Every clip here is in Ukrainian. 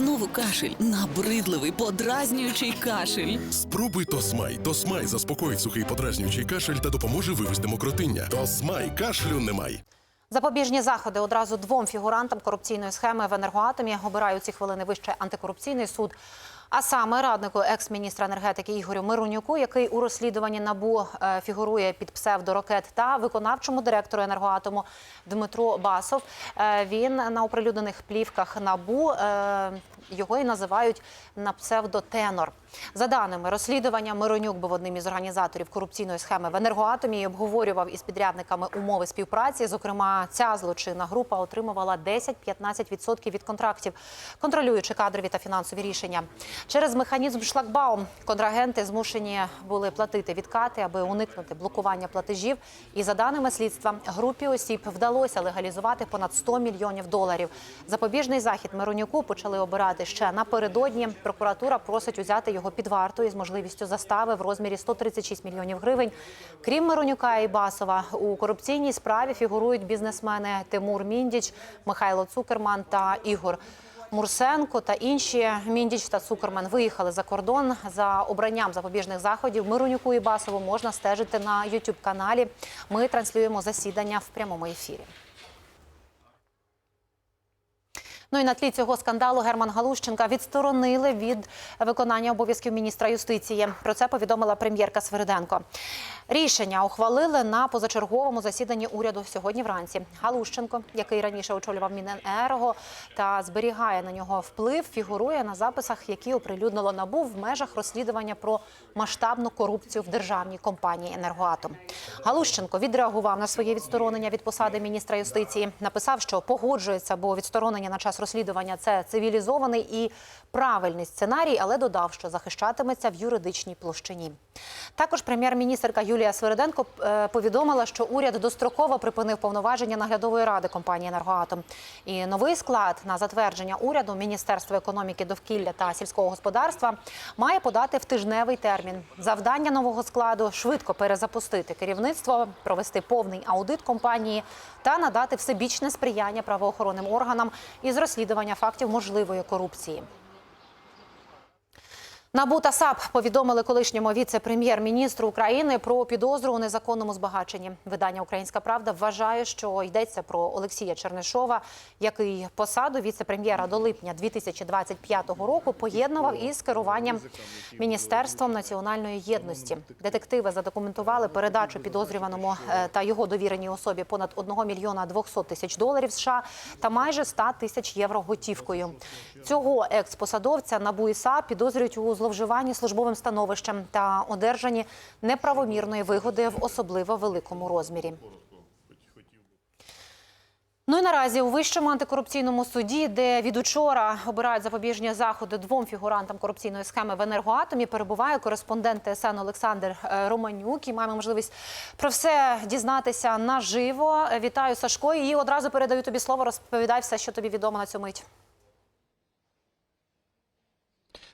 Знову кашель, набридливий, подразнюючий кашель. Спробуй Тосмай. Тосмай заспокоїть сухий подразнюючий кашель та допоможе вивести мокротиння. Тосмай кашлю немає. Запобіжні заходи одразу двом фігурантам корупційної схеми в енергоатомі обирають ці хвилини вище антикорупційний суд. А саме раднику екс-міністра енергетики Ігорю Миронюку, який у розслідуванні набу е, фігурує під псевдоракет, та виконавчому директору енергоатому Дмитру Басов. Е, Він на оприлюднених плівках набу е, його і називають на псевдотенор. За даними розслідування, Миронюк був одним із організаторів корупційної схеми в енергоатомі і обговорював із підрядниками умови співпраці. Зокрема, ця злочинна група отримувала 10-15% від контрактів, контролюючи кадрові та фінансові рішення. Через механізм шлагбаум контрагенти змушені були платити відкати, аби уникнути блокування платежів. І за даними слідства, групі осіб вдалося легалізувати понад 100 мільйонів доларів. Запобіжний захід Миронюку почали обирати ще напередодні. Прокуратура просить узяти його під варту із можливістю застави в розмірі 136 мільйонів гривень. Крім Миронюка і Басова, у корупційній справі фігурують бізнесмени Тимур Міндіч, Михайло Цукерман та Ігор. Мурсенко та інші Міндіч та Цукерман виїхали за кордон за обранням запобіжних заходів. Миронюку і Басову можна стежити на youtube каналі. Ми транслюємо засідання в прямому ефірі. Ну і на тлі цього скандалу Герман Галущенка відсторонили від виконання обов'язків міністра юстиції. Про це повідомила прем'єрка Свириденко. Рішення ухвалили на позачерговому засіданні уряду сьогодні вранці. Галущенко, який раніше очолював Міненерго та зберігає на нього вплив, фігурує на записах, які оприлюднило набув в межах розслідування про масштабну корупцію в державній компанії Енергоатом. Галущенко відреагував на своє відсторонення від посади міністра юстиції. Написав, що погоджується, бо відсторонення на час розслідування це цивілізований і правильний сценарій, але додав, що захищатиметься в юридичній площині. Також прем'єр-міністрка Юлія Свириденко е, повідомила, що уряд достроково припинив повноваження наглядової ради компанії Енергоатом. І новий склад на затвердження уряду Міністерство економіки, довкілля та сільського господарства має подати в тижневий термін. Завдання нового складу швидко перезапустити керівництво, провести повний аудит компанії та надати всебічне сприяння правоохоронним органам із розслідування фактів можливої корупції. НАБУ та САП повідомили колишньому віце-прем'єр-міністру України про підозру у незаконному збагаченні. Видання Українська Правда вважає, що йдеться про Олексія Чернишова, який посаду віце-прем'єра до липня 2025 року поєднував із керуванням міністерством національної єдності. Детективи задокументували передачу підозрюваному е, та його довіреній особі понад 1 мільйона 200 тисяч доларів США та майже 100 тисяч євро готівкою. Цього експосадовця НАБУ і САП підозрюють у зловживанні службовим становищем та одержанні неправомірної вигоди в особливо великому розмірі. Ну і наразі у вищому антикорупційному суді, де від учора обирають запобіжні заходи двом фігурантам корупційної схеми в енергоатомі, перебуває кореспондент ТСН Олександр е, Романюк. І маємо можливість про все дізнатися наживо. Вітаю Сашко. І одразу передаю тобі слово. Розповідай все, що тобі відомо на цю мить.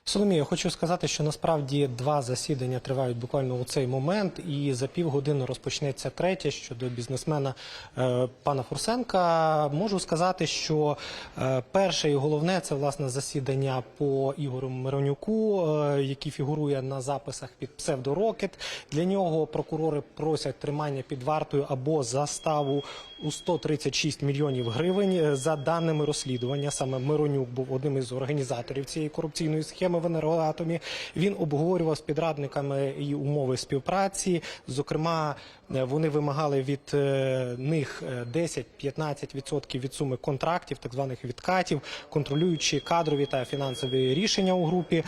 Соломія, хочу сказати, що насправді два засідання тривають буквально у цей момент, і за півгодини розпочнеться третє щодо бізнесмена е, пана Фурсенка. Можу сказати, що е, перше і головне це власне засідання по Ігорю Миронюку, е, який фігурує на записах під псевдорокет. Для нього прокурори просять тримання під вартою або заставу у 136 мільйонів гривень. Е, За даними розслідування, саме Миронюк був одним із організаторів цієї корупційної схеми в енергоатомі. Він обговорював з підрадниками і умови співпраці. Зокрема, е, вони вимагали від е, них е, 10-15% від суми контрактів, так званих відкатів, контролюючи кадрові та фінансові рішення у групі.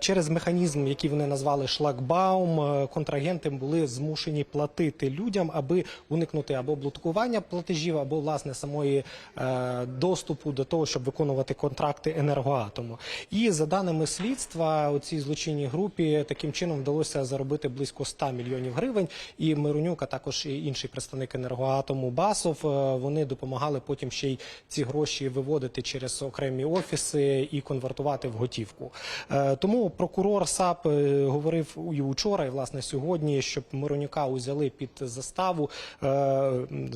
Через механізм, який вони назвали шлагбаум, контрагенти були змушені платити людям, аби уникнути або блокування платежів, або власне самої е, доступу до того, щоб виконувати контракти енергоатому. І за даними слідства, у цій злочинній групі таким чином вдалося заробити близько 100 мільйонів гривень. І Миронюк, а також і інший представник енергоатому Басов. е, Вони допомагали потім ще й ці гроші виводити через окремі офіси і конвертувати в готівку. Е, Тому прокурор САП говорив і вчора, і власне сьогодні, щоб Миронюка узяли під заставу,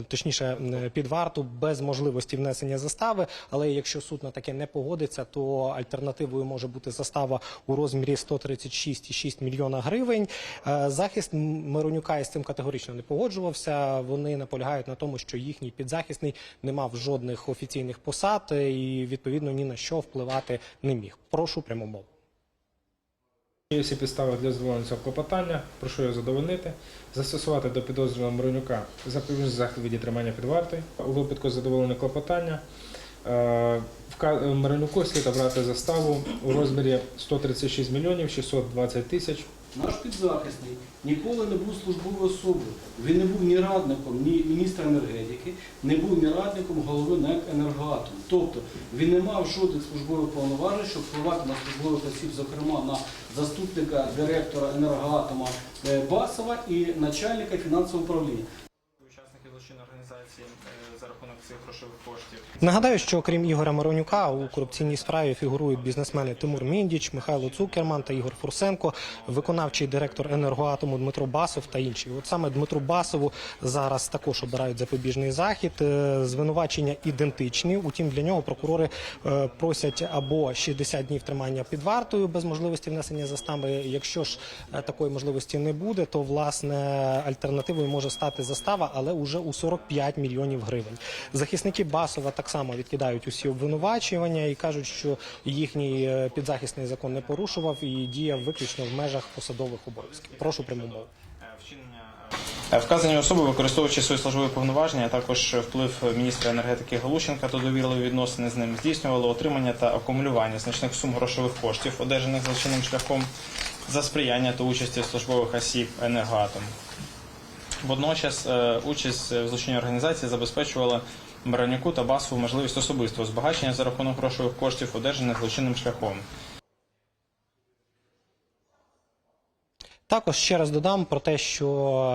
точніше під варту без можливості внесення застави. Але якщо суд на таке не погодиться, то альтернативою може бути застава у розмірі 136,6 мільйона гривень. Е, Захист Миронюка із цим категорично не погоджувався. Вони наполягають на тому, що їхній підзахисний не мав жодних офіційних посад е, і відповідно ні на що впливати не міг. Прошу пряму мову. Є всі підстави для задоволення цього клопотання. Прошу його задовольнити. Застосувати до підозрюваного Миронюка запобіжний захід від тримання під вартою. У випадку задоволення клопотання е, Миронюку слід обрати заставу у розмірі 136 мільйонів 620 тисяч Наш підзахисний ніколи не був службовою особою. Він не був ні радником, ні міністра енергетики, не був ні радником голови НЕК «Енергоатом». Тобто він не мав жодних службових повноважень, щоб впливати на службових осіб, зокрема на заступника директора енергоатома е, Басова і начальника фінансового управління. Злочинної організації е, за рахунок цих грошових коштів. Нагадаю, що окрім Ігоря Миронюка у корупційній справі фігурують бізнесмени Тимур Міндіч, Михайло Цукерман та Ігор Фурсенко, виконавчий директор енергоатому Дмитро Басов та інші. От саме Дмитру Басову зараз також обирають запобіжний захід. Е, Звинувачення ідентичні. Утім, для нього прокурори е, просять або 60 днів тримання під вартою без можливості внесення застави. Якщо ж такої можливості не буде, то власне альтернативою може стати застава, але уже у 45 мільйонів гривень. Захисники Басова так само відкидають усі обвинувачування і кажуть, що їхній е, підзахисний закон не порушував і діяв виключно в межах посадових обов'язків. Прошу пряму мову. Е, Вказані особи, використовуючи свої службові повноваження, а також вплив міністра енергетики Галущенка та довірливі відносини з ним, здійснювали отримання та акумулювання значних сум грошових коштів, одержаних злочинним шляхом за сприяння та участі службових осіб енергоатом. Водночас е, участь в злочинній організації забезпечувала Баранюку та Басову можливість особистого збагачення за рахунок грошових коштів, одержаних злочинним шляхом. Також ще раз додам про те, що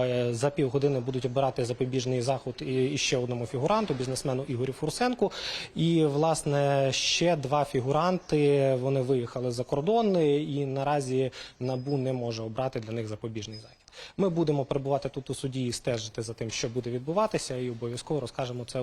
е, за півгодини будуть обирати запобіжний заход і ще одному фігуранту, бізнесмену Ігорю Фурсенку. І власне ще два фігуранти вони виїхали за кордон, і наразі набу не може обрати для них запобіжний захід. Ми будемо перебувати тут у суді і стежити за тим, що буде відбуватися, і обов'язково розкажемо це.